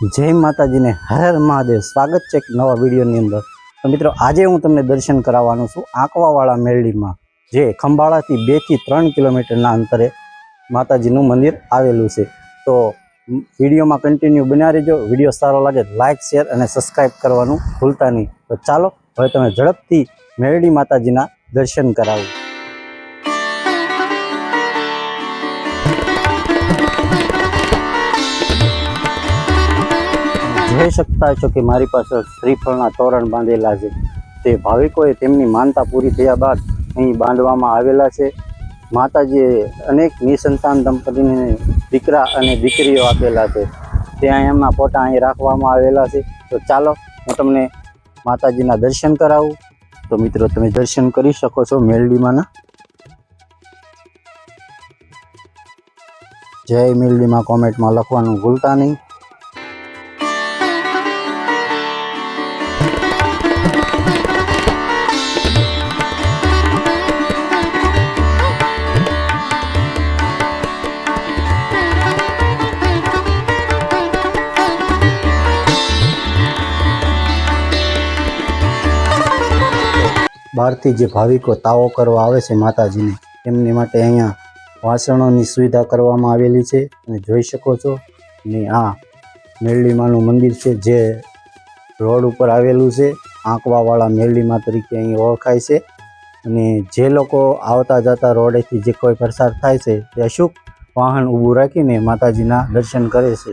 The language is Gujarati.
જય માતાજીને હર હર મહાદેવ. સ્વાગત છે એક નવા વિડીયોની અંદર. તો મિત્રો, આજે હું તમને દર્શન કરાવવાનો છું આંકવાવાળા મેરડીમાં જે ખંભાળાથી બેથી ત્રણ કિલોમીટરના અંતરે માતાજીનું મંદિર આવેલું છે. તો વિડીયોમાં કન્ટિન્યુ બના રહેજો. વીડિયો સારો લાગે લાઇક શેર અને સબસ્ક્રાઈબ કરવાનું ભૂલતા નહીં. તો ચાલો, હવે તમે ઝડપથી મેરડી માતાજીના દર્શન કરાવું. જોઈ શકતા છો કે મારી પાસે શ્રીફળના તોરણ બાંધેલા છે. તે ભાવિકોએ તેમની માનતા પૂરી થયા બાદ અહીં બાંધવામાં આવેલા છે. માતાજીએ અનેક નિસંતાન દંપતીને દીકરા અને દીકરીઓ આપેલા છે. ત્યાં એમના ફોટા અહીં રાખવામાં આવેલા છે. તો ચાલો હું તમને માતાજીના દર્શન કરાવું. તો મિત્રો, તમે દર્શન કરી શકો છો મેલડીમાંના. જય મેલડીમાં કોમેન્ટમાં લખવાનું ભૂલતા નહીં. બહારથી જે ભાવિકો તાવો કરવા આવે છે માતાજીને, એમની માટે અહીંયા વાસણોની સુવિધા કરવામાં આવેલી છે. અને જોઈ શકો છો, ને આ મેરડીમાનું મંદિર છે જે રોડ ઉપર આવેલું છે. આંકવાવાળા મેરડીમાં તરીકે અહીં ઓળખાય છે. અને જે લોકો આવતા જતા રોડેથી જે કોઈ પ્રસાર થાય છે તે અશુક વાહન ઊભું રાખીને માતાજીના દર્શન કરે છે.